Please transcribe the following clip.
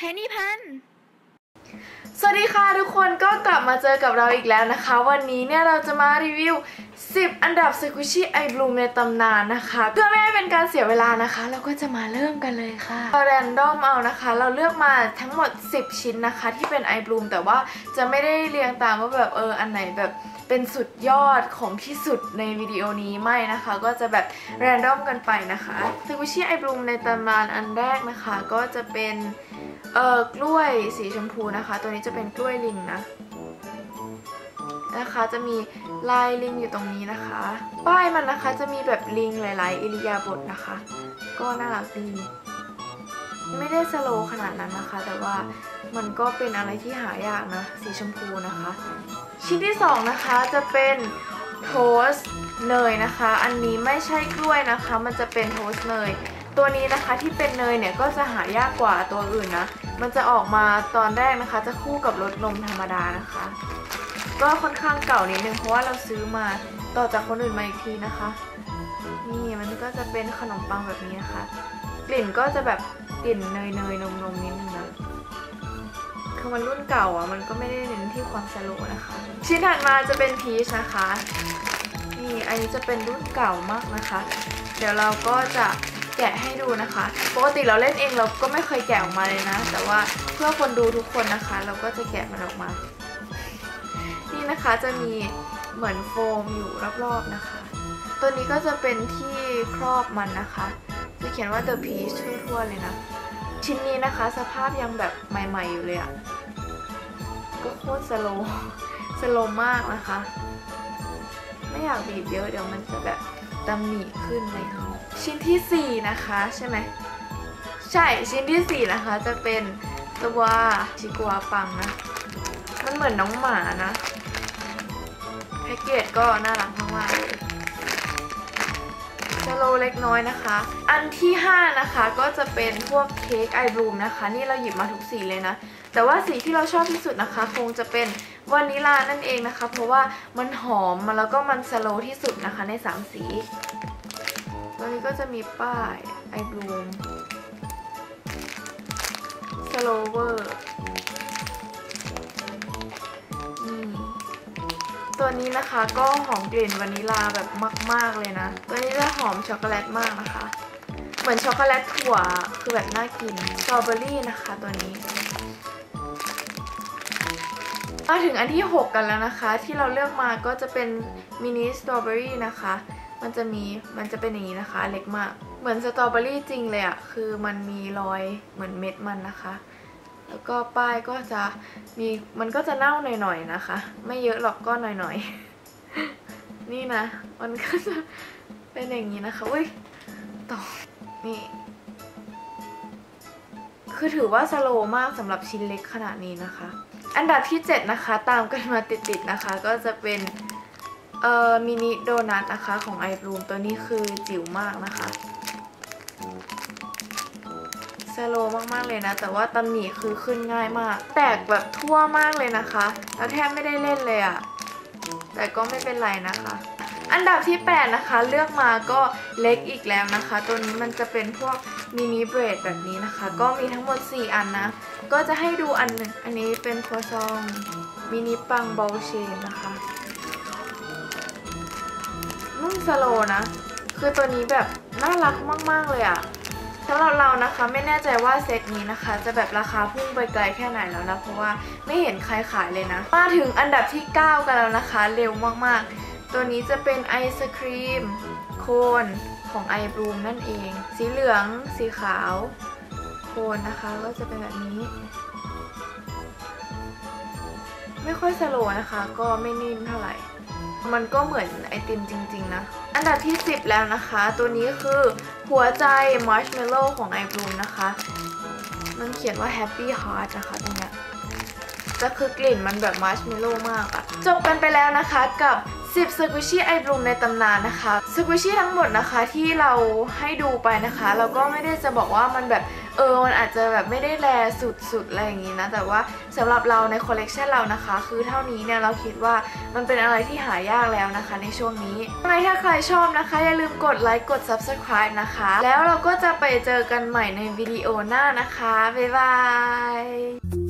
เพนี่พันสวัสดีค่ะทุกคนก็กลับมาเจอกับเราอีกแล้วนะคะ วันนี้เนี่ยเราจะมารีวิว 10 อันดับ Squishy Eye Bloom ในตำนานนะคะ เพื่อไม่ให้เป็นการเสียเวลานะคะ เราก็จะมาเริ่มกันเลยค่ะเราแรนดอมเอานะคะ เราเลือกมาทั้งหมด 10 ชิ้นนะคะ ที่เป็น Eye Bloom แต่ว่าจะไม่ได้เรียงตามว่าแบบเอออันไหนแบบเป็นสุดยอดของที่สุดในวิดีโอนี้ไม่นะคะ ก็จะแบบแรนดอมกันไปนะคะ Squishy Eye Bloom ในตำนานอันแรกนะคะ ก็จะเป็น เอ่อกล้วยสีชมพูนะคะ ตัวนี้จะเป็นกล้วยลิงนะนะคะจะมีลายลิงอยู่ตรงนี้นะคะ ป้ายมันนะคะจะมีแบบลิงหลาย ๆ อิริยาบถนะคะ ก็น่ารักดีไม่ได้สโลขนาดนั้นนะคะ แต่ว่ามันก็เป็นอะไรที่หายากนะ สีชมพูนะคะ ชิ้นที่สองนะคะจะเป็นโทสเนยนะคะ อันนี้ไม่ใช่กล้วยนะคะ มันจะเป็นโทสเนย ตัวนี้นะคะที่เป็นเนยเนี่ยก็จะหายากกว่าตัวอื่นนะ มันจะออกมาตอนแรกนะคะ จะคู่กับรสนมธรรมดานะคะ ก็ค่อนข้างเก่านิดนึงเพราะว่าเราซื้อมาต่อจากคนอื่นมาอีกทีนะคะ นี่มันก็จะเป็นขนมปังแบบนี้นะคะ กลิ่นก็จะแบบกลิ่นเนยเนยนมนมนิดนึงนะคือมันรุ่นเก่าอะมันก็ไม่ได้เน้นที่ความสโลนะคะ ชิ้นถัดมาจะเป็นพีชนะคะนี่อันนี้จะเป็นรุ่นเก่ามากนะคะ เดี๋ยวเราก็จะ แกะให้ดูนะคะ ปกติเราเล่นเองเราก็ไม่เคยแกะออกมาเลยนะ แต่ว่าเพื่อคนดูทุกคนนะคะ เราก็จะแกะมันออกมา นี่นะคะจะมีเหมือนโฟมอยู่รอบๆนะคะ ตัวนี้ก็จะเป็นที่ครอบมันนะคะจะเขียนว่า the peach ทั่วๆเลยนะ ชิ้นนี้นะคะสภาพยังแบบใหม่ๆอยู่เลยอะ่ะ ก็โคตรสโลสโลมากนะคะ ไม่อยากบีบเยอะเดี๋ยวมันจะแบบตำหนิขึ้นเลย ชิ้นที่ 4 นะคะใช่ไหมใช่ชิ้นที่ 4 นะคะ จะเป็นตัวชิกัวปังนะมันเหมือนน้องหมานะแพ็กเกจก็น่ารักมากๆเลยสโลเล็กน้อยนะคะ อันที่ 5 นะคะก็จะเป็นพวกเค้กไอบลูมนะคะ นี่เราหยิบมาทุกสีเลยนะ แต่ว่าสีที่เราชอบที่สุดนะคะ คงจะเป็นวานิลานั่นเองนะคะ เพราะว่ามันหอมมาแล้วก็มันสโลที่สุดนะคะใน 3 สี ตัวนี้ก็จะมีป้ายไอบลูมสโลเวอร์นี่ตัวนี้นะคะก็หอมกลิ่นวานิลาแบบมาก ๆ เลยนะ ตัวนี้จะหอมช็อกโกแลตมากนะคะ เหมือนช็อกโกแลตถั่วคือแบบน่ากินสตรอเบอรี่นะคะตัวนี้มาถึงอันที่ 6 กันแล้วนะคะ ที่เราเลือกมาก็จะเป็นมินิสตรอเบอรี่นะคะ มันจะมีมันจะเป็นอย่างนี้นะคะ เล็กมาก เหมือนสตรอเบอรี่จริงเลยอะคือมันมีรอยเหมือนเม็ดมันนะคะ แล้วก็ป้ายก็จะมีมันก็จะเน่าหน่อยๆนะคะ ไม่เยอะหรอกก็หน่อยๆ นี่นะ มันก็จะเป็นอย่างนี้นะคะอุ้ยต่อนี่คือถือว่าสโลมากสำหรับชิ้นเล็กขนาดนี้นะคะ อันดับที่ 7 นะคะ ตามกันมาติดๆนะคะ ก็จะเป็น เอ่อมินิโดนัทนะคะของไอบลูมตัวนี้คือจิ๋วมากนะคะสโลว์มากๆเลยนะ แต่ว่าตำหนิคือขึ้นง่ายมาก แตกแบบทั่วมากเลยนะคะ แล้วแทบไม่ได้เล่นเลยอะแต่ก็ไม่เป็นไรนะคะ อันดับที่ 8 นะคะ เลือกมาก็เล็กอีกแล้วนะคะ ตัวนี้มันจะเป็นพวกมินิเบรดแบบนี้นะคะ ก็มีทั้งหมด 4 อันนะ ก็จะให้ดูอันหนึ่งอันนี้เป็นครัวซองมินิปังบอลเชนนะคะ นุ่มสโลนะ คือตัวนี้แบบน่ารักมาก ๆ เลยอะสำหรับเรานะคะไม่แน่ใจว่าเซตนี้นะคะ จะแบบราคาพุ่งไปไกลแค่ไหนแล้วนะ เพราะว่าไม่เห็นใครขายเลยนะ มาถึงอันดับที่ 9 กันแล้วนะคะ เร็วมากๆ ตัวนี้จะเป็นไอศครีมโคนของไอบลูมนั่นเอง สีเหลือง สีขาว โคนนะคะก็จะเป็นแบบนี้ ไม่ค่อยสโลว์นะคะ ก็ไม่นิ่มเท่าไหร่ มันก็เหมือนไอติมจริง ๆ นะ อันดับที่ 10 แล้วนะคะ ตัวนี้คือหัวใจมาร์ชเมลโล่ของไอบลูมนะคะ มันเขียนว่า Happy Heart นะคะตรงเนี้ยจะคือกลิ่นมันแบบมาร์ชเมลโล่มากอะจบกันไปแล้วนะคะกับ10 Squishy Eye Bloom ในตำนานนะคะ Squishy ทั้งหมดนะคะที่เราให้ดูไปนะคะ เราก็ไม่ได้จะบอกว่ามันแบบ เออมันอาจจะแบบไม่ได้แลสุดๆอะไรอย่างงี้นะ แต่ว่าสำหรับเราในคอลเลกชันเรานะคะ คือเท่านี้เนี่ยเราคิดว่ามันเป็นอะไรที่หายากแล้วนะคะ ในช่วงนี้ยังไงถ้าใครชอบนะคะ อย่าลืมกดไลค์กด subscribe นะคะ แล้วเราก็จะไปเจอกันใหม่ในวิดีโอหน้านะคะ บ๊ายบาย